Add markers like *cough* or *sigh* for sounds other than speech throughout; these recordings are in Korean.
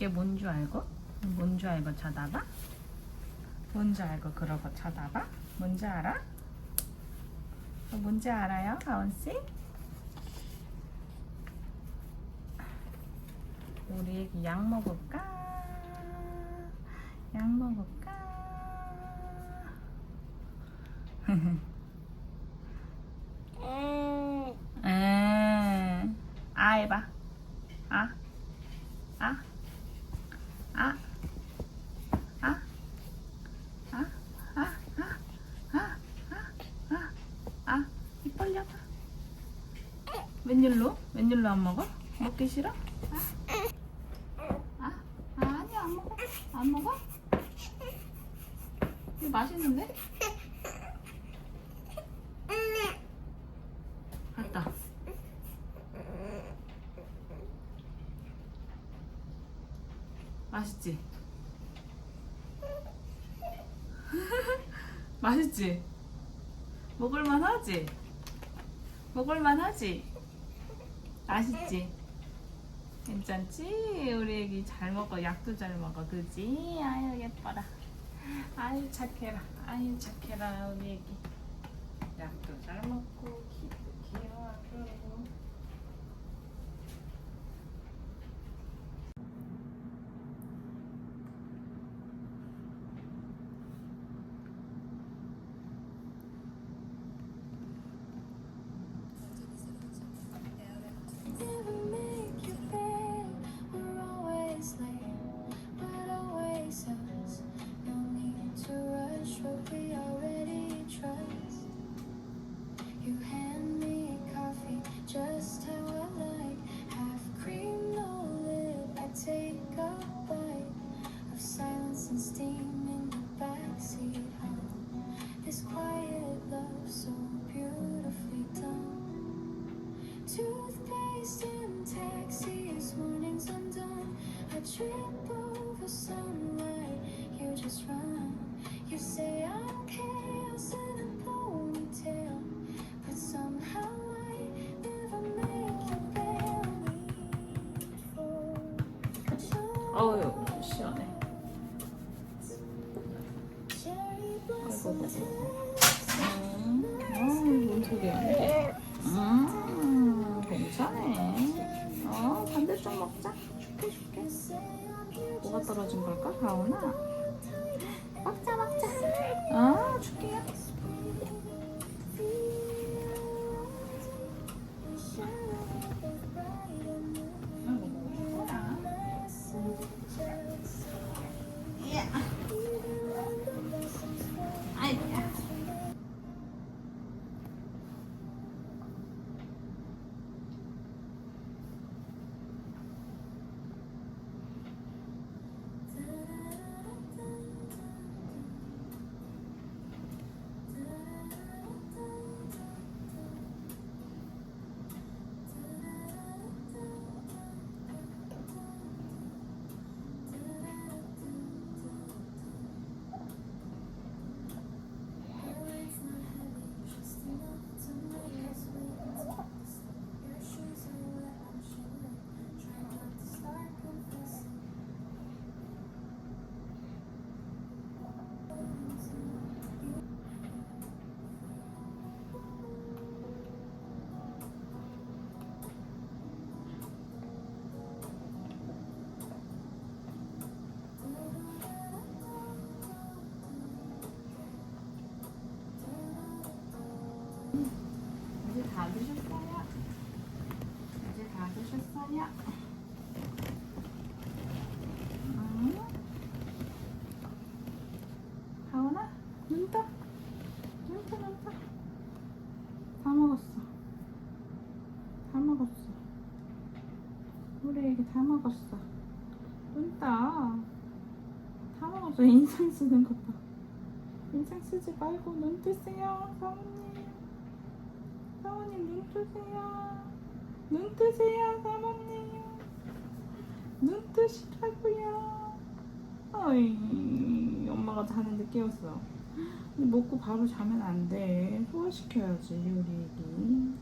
이게 뭔 줄 알고? 뭔 줄 알고 쳐다봐? 뭔줄 알고 그러고 쳐다봐? 뭔지 알아? 어, 뭔지 알아요, 가온씨? 우리 약 먹을까? 약 먹을까? *laughs* 웬일로? 웬일로 안 먹어? 먹기 싫어? 아, 아, 아니 안 먹어. 안 먹어? 이거 맛있는데? 갔다. 맛있지? *laughs* 맛있지? 먹을만 하지? 먹을만 하지? 맛있지? 괜찮지? 우리 애기 잘 먹어. 약도 잘 먹어. 그지? 아유, 예뻐라. 아유, 착해라. 아유, 착해라. 우리 애기. 약도 잘 먹고, 키도 귀여워하고. 어우, 시원해. Cherry blossoms. 음, 어, 뭔 소리야? 음, 괜찮네. 어, 반대쪽 먹자. 뭐가 떨어진 걸까, 가오나? 다 드셨어요? 이제 다 드셨어요? 응? 가오나? 눈 떠? 눈 떠, 눈 떠. 다 먹었어. 다 먹었어. 우리 애기 다 먹었어. 눈 떠. 다 먹었어. 인상 쓰는 것 봐. 인상 쓰지 말고 눈 뜨세요, 사모님. 사모님 눈 뜨세요. 눈 뜨세요, 사모님. 눈 뜨시라고요. 어이, 엄마가 자는데 깨웠어. 먹고 바로 자면 안 돼. 소화시켜야지, 우리 애기.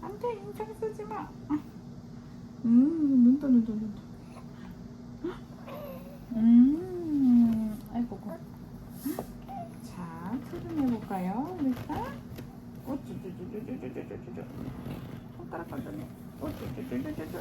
안 돼, 인상 쓰지 마. 음, 눈 떠, 눈 떠, 눈 떠. 음, 아이고, 고. 자, 출근해볼까요, 일단? 오쭈쭈쭈쭈쭈쭈쭈쭈쭈. 손가락 건드네. 오쭈쭈쭈쭈쭈쭈.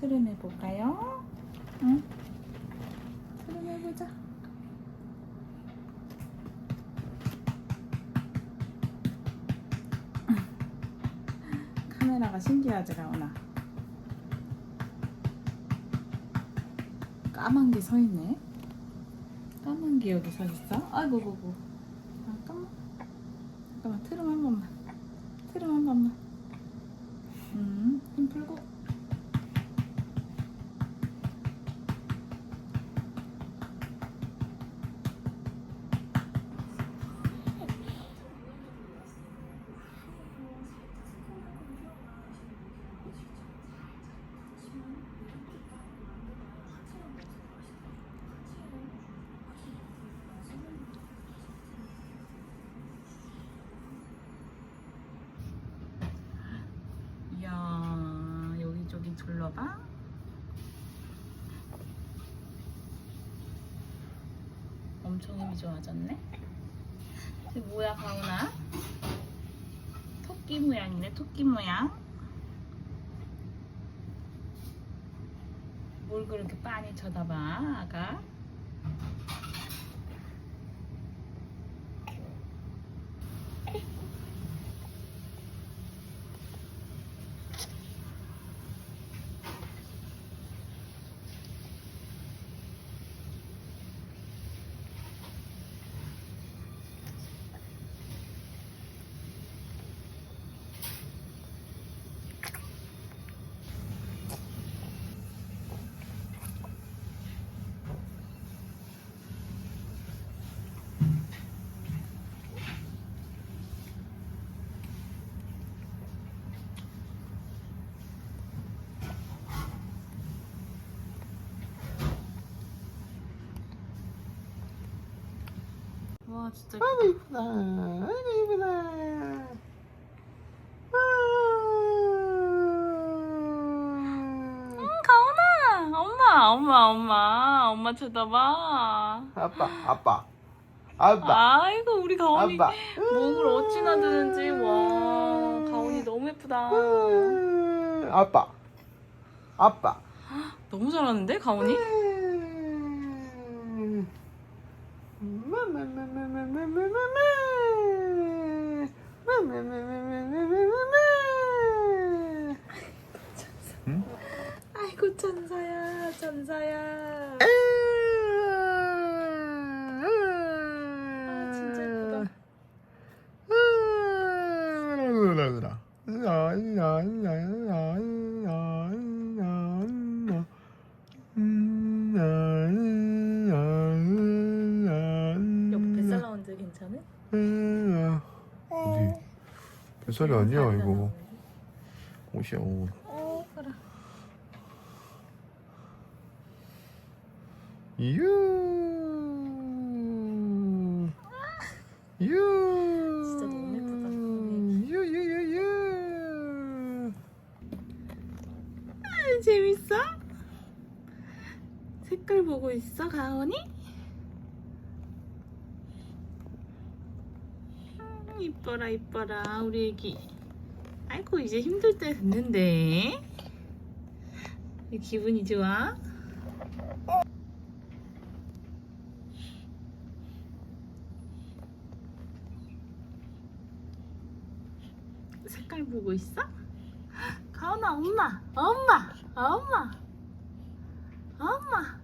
트름 해 볼까요? 응? 트름 해 보자. *laughs* 카메라가 신기하지, 라오나? 까만 게 서 있네. 까만 게 여기 서 있어. 아이고, 고고. 잠깐만. 트름 한 번만. 트름 한 번만. 여기저기 둘러봐. 엄청 힘이 좋아졌네. 이게 뭐야, 가훈아? 토끼 모양이네, 토끼 모양. 뭘 그렇게 빤히 쳐다봐, 아가? 와, 진짜. 아이고 이쁘다. 아이고 이쁘다. 응, 가훈아! 엄마, 엄마, 엄마. 엄마 쳐다봐. 아빠, 아빠, 아빠, 아이고, 우리 가훈이. 아빠. 목을 어찌나 드는지 와 가온이 너무 예쁘다 음, 아빠, 아빠. 너무 잘하는데 가온이 응? 아이고 천사야 천사야 아, 진짜 예쁘다. 여보 뱃살 라운드 괜찮아? 어디? 뱃살이 아니야 이거 옷이야 옷. 그래 유. 유. 진짜 너무 예쁘다. 유유유유. 아, 재밌어? 색깔 보고 있어 가온이? 음, 이뻐라 이뻐라 우리 애기 아이고 이제 힘들 때 됐는데 기분이 좋아? 색깔 보고 있어? 가온아 엄마 엄마 엄마 엄마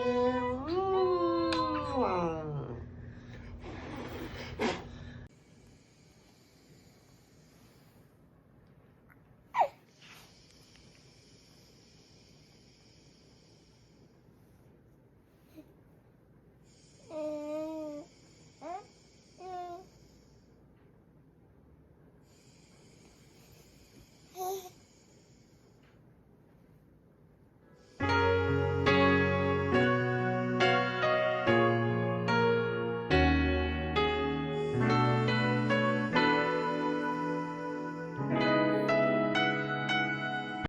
음.